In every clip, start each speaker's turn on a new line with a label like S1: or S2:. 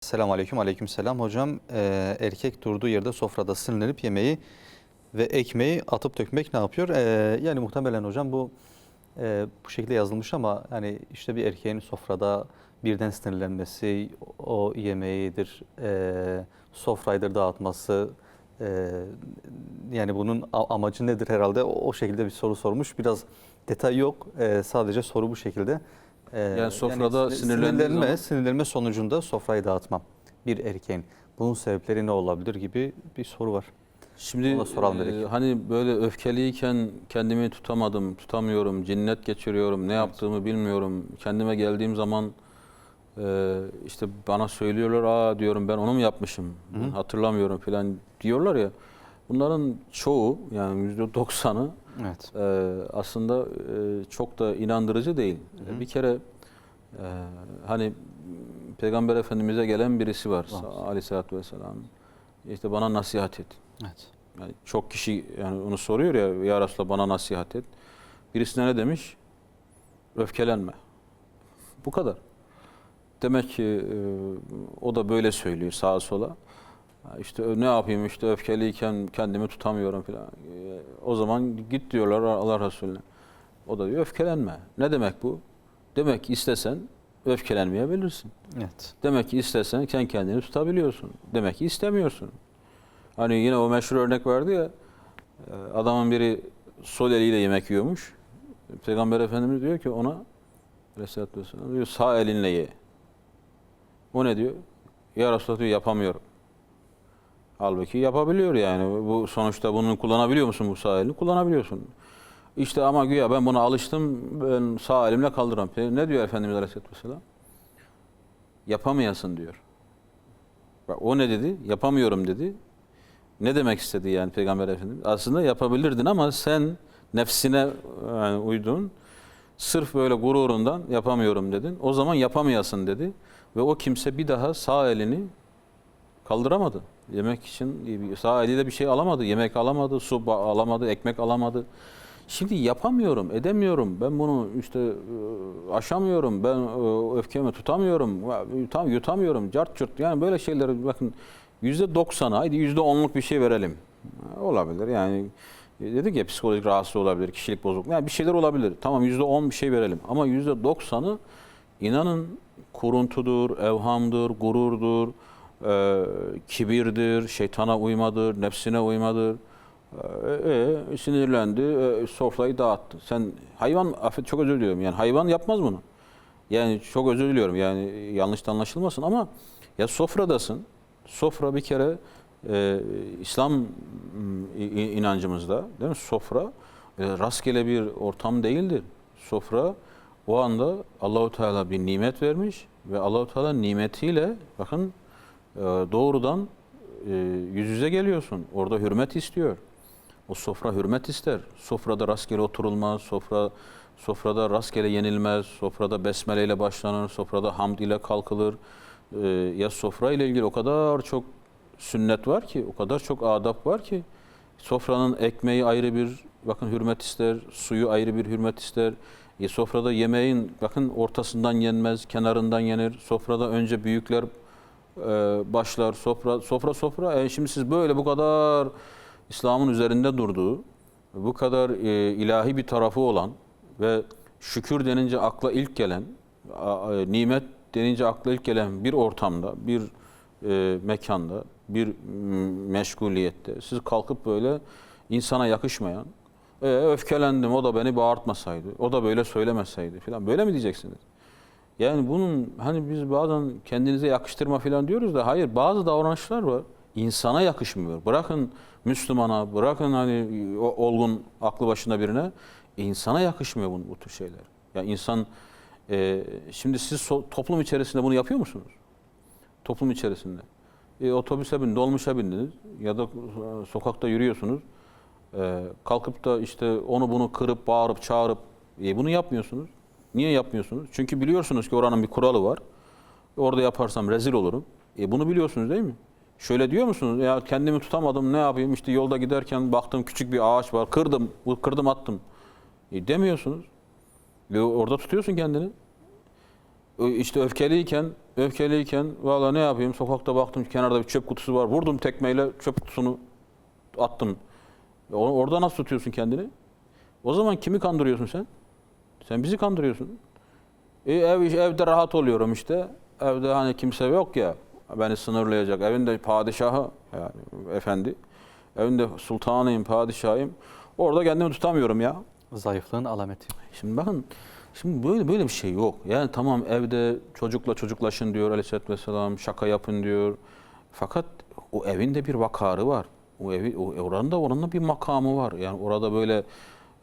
S1: Selamun aleyküm, aleyküm selam. Hocam e, erkek durduğu yerde sofrada sinirlenip yemeği ve ekmeği atıp dökmek ne yapıyor? E, yani muhtemelen hocam bu e, bu şekilde yazılmış ama yani işte bir erkeğin sofrada birden sinirlenmesi, o yemeğidir, e, sofraydır dağıtması, e, yani bunun amacı nedir herhalde? O, o şekilde bir soru sormuş. Biraz detay yok, e, sadece soru bu şekilde. E,
S2: Yani sofrada sinirlendiği
S1: sinirlenme,
S2: zaman-
S1: sinirlenme sonucunda sofrayı dağıtmam bir erkeğin. Bunun sebepleri ne olabilir gibi bir soru var.
S2: Şimdi
S1: soralım
S2: e,
S1: dedik.
S2: hani böyle öfkeliyken kendimi tutamadım, tutamıyorum, cinnet geçiriyorum, ne yaptığımı bilmiyorum. Kendime geldiğim zaman e, işte bana söylüyorlar, aa diyorum ben onu mu yapmışım, Ben hatırlamıyorum falan diyorlar ya. Bunların çoğu yani yüzde doksanı
S1: Evet.
S2: e, aslında e, çok da inandırıcı değil. E, Bir kere e, hani Peygamber Efendimiz'e gelen birisi var
S1: Allah.
S2: aleyhissalatü vesselam. İşte bana nasihat et.
S1: Evet.
S2: Yani çok kişi yani onu soruyor ya ya Resulallah bana nasihat et. Birisine ne demiş? Öfkelenme. Bu kadar. Demek ki e, o da böyle söylüyor sağa sola. İşte ne yapayım işte öfkeliyken kendimi tutamıyorum falan. E, O zaman git diyorlar Allah Resulüne. O da diyor öfkelenme. Ne demek bu? Demek ki istesen öfkelenmeyebilirsin.
S1: Evet.
S2: Demek ki istesen kendi kendini tutabiliyorsun. Demek ki istemiyorsun. Hani yine o meşhur örnek vardı ya e, adamın biri sol eliyle yemek yiyormuş. Peygamber Efendimiz diyor ki ona Aleyhisselatü Vesselam diyor sağ elinle ye. O ne diyor? Ya Resulallah diyor yapamıyorum. Halbuki yapabiliyor yani. Bu sonuçta bunu kullanabiliyor musun bu sağ elini? Kullanabiliyorsun. İşte ama güya ben buna alıştım. Ben sağ elimle kaldıramam. Ne diyor Efendimiz Aleyhisselatü Vesselam? Yapamayasın diyor. Bak o ne dedi? Yapamıyorum dedi. Ne demek istedi yani Peygamber Efendimiz? Aslında yapabilirdin ama sen nefsine yani uydun. Sırf böyle gururundan yapamıyorum dedin. O zaman yapamayasın dedi. Ve o kimse bir daha sağ elini kaldıramadı. Yemek için sağ eliyle bir şey alamadı. Yemek alamadı, su alamadı, ekmek alamadı. Şimdi yapamıyorum, edemiyorum. Ben bunu işte e, aşamıyorum. Ben e, öfkemi tutamıyorum. Tam yutamıyorum. Cart curt. Yani böyle şeyleri bakın yüzde doksan'a haydi yüzde onluk bir şey verelim. Olabilir yani. e, Dedik ya psikolojik rahatsız olabilir, kişilik bozukluğu. Yani bir şeyler olabilir. Tamam yüzde on bir şey verelim. Ama yüzde doksanı inanın kuruntudur, evhamdır, gururdur, e, kibirdir, şeytana uymadır, nefsine uymadır. E, e, sinirlendi, e, sofrayı dağıttı. Sen hayvan, affet çok özür diliyorum. Yani hayvan yapmaz bunu. Yani çok özür diliyorum. Yani yanlış anlaşılmasın ama ya sofradasın. Sofra bir kere e, İslam i- inancımızda değil mi? Sofra e, rastgele bir ortam değildir. Sofra o anda Allahu Teala bir nimet vermiş ve Allahu Teala nimetiyle bakın doğrudan e, yüz yüze geliyorsun. Orada hürmet istiyor. O sofra hürmet ister. Sofrada rastgele oturulmaz, sofra sofrada rastgele yenilmez, sofrada besmele ile başlanır, sofrada hamd ile kalkılır. Ee, ya sofra ile ilgili o kadar çok sünnet var ki, o kadar çok adap var ki sofranın ekmeği ayrı bir bakın hürmet ister, suyu ayrı bir hürmet ister. E, sofrada yemeğin bakın ortasından yenmez, kenarından yenir. Sofrada önce büyükler e, başlar, sofra sofra sofra. E, şimdi siz böyle bu kadar İslam'ın üzerinde durduğu, bu kadar e, ilahi bir tarafı olan ve şükür denince akla ilk gelen, a- nimet denince akla ilk gelen bir ortamda, bir e, mekanda, bir meşguliyette siz kalkıp böyle insana yakışmayan, e, öfkelendim o da beni bağırtmasaydı, o da böyle söylemeseydi falan böyle mi diyeceksiniz? Yani bunun hani biz bazen kendinize yakıştırma falan diyoruz da hayır bazı davranışlar var insana yakışmıyor. Bırakın Müslümana, bırakın hani olgun aklı başında birine insana yakışmıyor bu, bu tür şeyler. Ya insan e, şimdi siz so- toplum içerisinde bunu yapıyor musunuz? Toplum içerisinde. E, otobüse bin, dolmuşa bindiniz ya da sokakta yürüyorsunuz. E, kalkıp da işte onu bunu kırıp bağırıp çağırıp e, bunu yapmıyorsunuz. Niye yapmıyorsunuz? Çünkü biliyorsunuz ki oranın bir kuralı var. Orada yaparsam rezil olurum. E bunu biliyorsunuz değil mi? Şöyle diyor musunuz? Ya kendimi tutamadım ne yapayım? İşte yolda giderken baktım küçük bir ağaç var. Kırdım, kırdım attım. E demiyorsunuz. E orada tutuyorsun kendini. Ö- İşte öfkeliyken, öfkeliyken valla ne yapayım? Sokakta baktım kenarda bir çöp kutusu var. Vurdum tekmeyle çöp kutusunu attım. E, Orada nasıl tutuyorsun kendini? O zaman kimi kandırıyorsun sen? Sen bizi kandırıyorsun. E, ev, evde rahat oluyorum işte. Evde hani kimse yok ya beni sınırlayacak. Evinde padişahı yani efendi. Evinde sultanıyım, padişahıyım. Orada kendimi tutamıyorum ya.
S1: Zayıflığın alameti.
S2: Şimdi bakın şimdi böyle böyle bir şey yok. Yani tamam evde çocukla çocuklaşın diyor Aleyhisselatü Vesselam, şaka yapın diyor. Fakat o evin de bir vakarı var. O evi o oranın da oranın da bir makamı var. Yani orada böyle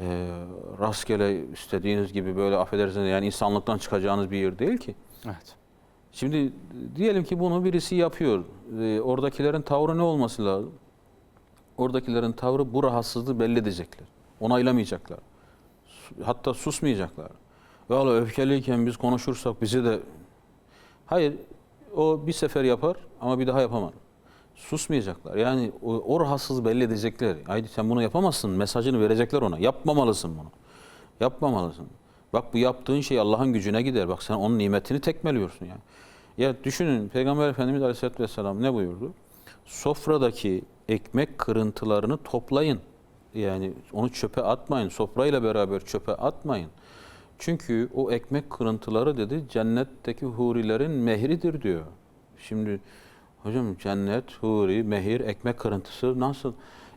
S2: e, rastgele istediğiniz gibi böyle affedersiniz yani insanlıktan çıkacağınız bir yer değil ki.
S1: Evet.
S2: Şimdi diyelim ki bunu birisi yapıyor. E, oradakilerin tavrı ne olması lazım? Oradakilerin tavrı bu rahatsızlığı belli edecekler. Onaylamayacaklar. Hatta susmayacaklar. Valla öfkeliyken biz konuşursak bizi de... Hayır, o bir sefer yapar ama bir daha yapamaz. Susmayacaklar. Yani o, o rahatsızlığı belli edecekler. Haydi sen bunu yapamazsın. Mesajını verecekler ona. Yapmamalısın bunu. Yapmamalısın. Bak bu yaptığın şey Allah'ın gücüne gider. Bak sen onun nimetini tekmeliyorsun yani. Ya düşünün Peygamber Efendimiz Aleyhisselatü Vesselam ne buyurdu? Sofradaki ekmek kırıntılarını toplayın. Yani onu çöpe atmayın. Sofrayla beraber çöpe atmayın. Çünkü o ekmek kırıntıları dedi cennetteki hurilerin mehridir diyor. Şimdi hocam cennet, huri, mehir, ekmek kırıntısı nasıl?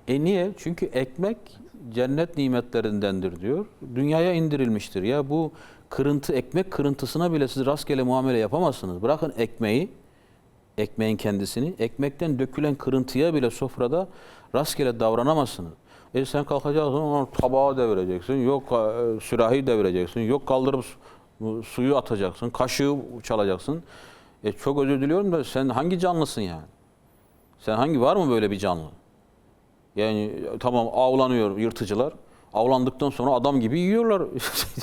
S2: E niye? Çünkü ekmek cennet nimetlerindendir diyor. Dünyaya indirilmiştir. Ya bu kırıntı, ekmek kırıntısına bile siz rastgele muamele yapamazsınız. Bırakın ekmeği, ekmeğin kendisini, ekmekten dökülen kırıntıya bile sofrada rastgele davranamazsınız. E sen kalkacaksın, onu tabağa devireceksin, yok e, sürahi devireceksin, yok kaldırıp su- suyu atacaksın, kaşığı çalacaksın. E çok özür diliyorum da sen hangi canlısın yani? Sen hangi var mı böyle bir canlı? Yani tamam avlanıyor yırtıcılar. Avlandıktan sonra adam gibi yiyorlar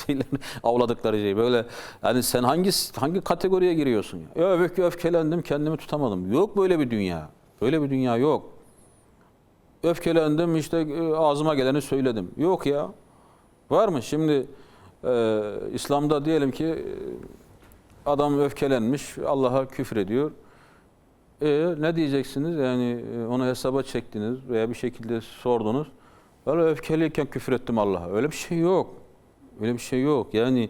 S2: avladıkları şeyi. Böyle yani sen hangi hangi kategoriye giriyorsun ya? Öfke öfkelendim, kendimi tutamadım. Yok böyle bir dünya. Böyle bir dünya yok. Öfkelendim işte e, ağzıma geleni söyledim. Yok ya. Var mı? Şimdi e, İslam'da diyelim ki adam öfkelenmiş, Allah'a küfür ediyor. E, ne diyeceksiniz? Yani e, onu hesaba çektiniz veya bir şekilde sordunuz. Öyle öfkeliyken küfür ettim Allah'a. Öyle bir şey yok. Öyle bir şey yok. Yani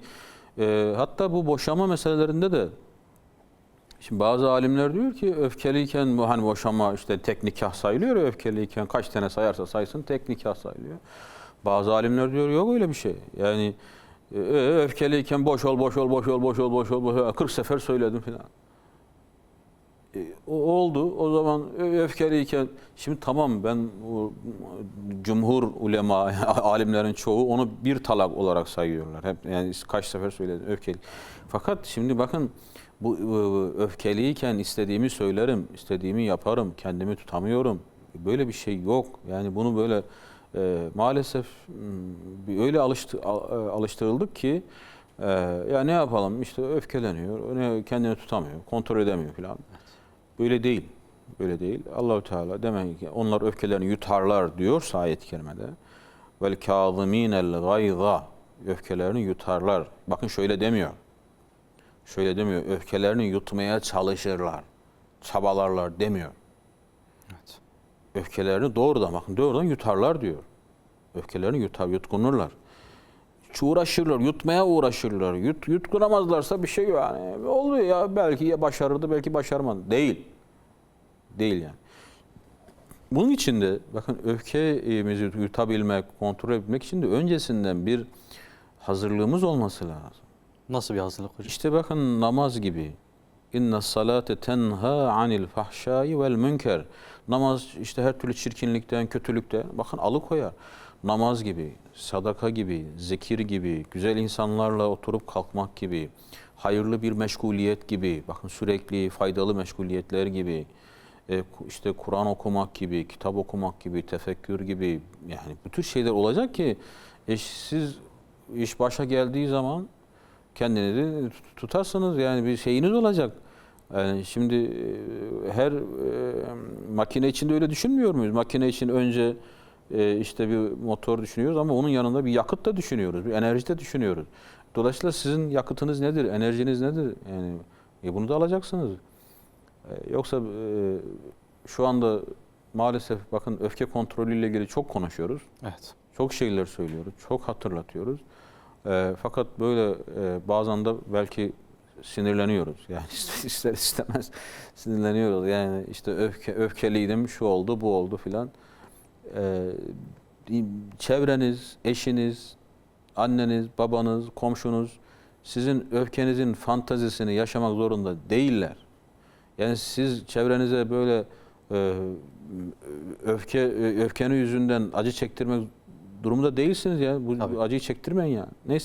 S2: e, hatta bu boşanma meselelerinde de Şimdi bazı alimler diyor ki öfkeliyken bu hani boşanma işte tek nikah sayılıyor ya, öfkeliyken kaç tane sayarsa saysın tek nikah sayılıyor. Bazı alimler diyor yok öyle bir şey. Yani e, öfkeliyken boş ol boş ol boş ol boş ol boş ol boş ol 40 sefer söyledim filan. E, o oldu. O zaman öfkeliyken şimdi tamam ben bu cumhur ulema alimlerin çoğu onu bir talak olarak sayıyorlar. Hep yani kaç sefer söyledim öfkeli. Fakat şimdi bakın bu öfkeliyken istediğimi söylerim, istediğimi yaparım, kendimi tutamıyorum. Böyle bir şey yok. Yani bunu böyle e, maalesef m, bir öyle alıştı, al- e, alıştırıldık ki e, ya ne yapalım işte öfkeleniyor, kendini tutamıyor, kontrol edemiyor falan. Böyle değil. Böyle değil. Allahu Teala demek ki onlar öfkelerini yutarlar diyor ayet-i kerimede. Vel kâzimînel gayza öfkelerini yutarlar. Bakın şöyle demiyor. Şöyle demiyor. Öfkelerini yutmaya çalışırlar. Çabalarlar demiyor.
S1: Evet.
S2: Öfkelerini doğrudan bakın doğrudan yutarlar diyor. Öfkelerini yutar, yutkunurlar. Uğraşırlar, yutmaya uğraşırlar. Yut, yutkunamazlarsa bir şey yani oluyor ya belki ya başarırdı belki başarmadı. Değil. Değil yani. Bunun için de bakın öfkemizi yutabilmek, kontrol etmek için de öncesinden bir hazırlığımız olması lazım.
S1: Nasıl bir hazırlık hocam?
S2: İşte bakın namaz gibi. İnne salate tenha anil fahşai vel münker. Namaz işte her türlü çirkinlikten, kötülükten bakın alıkoyar. Namaz gibi, sadaka gibi, zikir gibi, güzel insanlarla oturup kalkmak gibi, hayırlı bir meşguliyet gibi, bakın sürekli faydalı meşguliyetler gibi, e, işte Kur'an okumak gibi, kitap okumak gibi, tefekkür gibi yani bu tür şeyler olacak ki e, siz iş başa geldiği zaman kendinizi tut- tutarsınız yani bir şeyiniz olacak. Yani şimdi e, her e, makine için de öyle düşünmüyor muyuz? Makine için önce e, işte bir motor düşünüyoruz ama onun yanında bir yakıt da düşünüyoruz, bir enerji de düşünüyoruz. Dolayısıyla sizin yakıtınız nedir, enerjiniz nedir? Yani e, bunu da alacaksınız. E, yoksa e, şu anda maalesef bakın öfke kontrolüyle ilgili çok konuşuyoruz.
S1: Evet.
S2: Çok şeyler söylüyoruz, çok hatırlatıyoruz. E, fakat böyle e, bazen de belki sinirleniyoruz. Yani ister istemez sinirleniyoruz. Yani işte öfke öfkeliydim, şu oldu, bu oldu filan. E, çevreniz, eşiniz, anneniz, babanız, komşunuz sizin öfkenizin fantazisini yaşamak zorunda değiller. Yani siz çevrenize böyle e, öfke öfkenin yüzünden acı çektirmek durumunda değilsiniz ya. Bu,
S1: Tabii.
S2: acıyı çektirmeyin ya. Neyse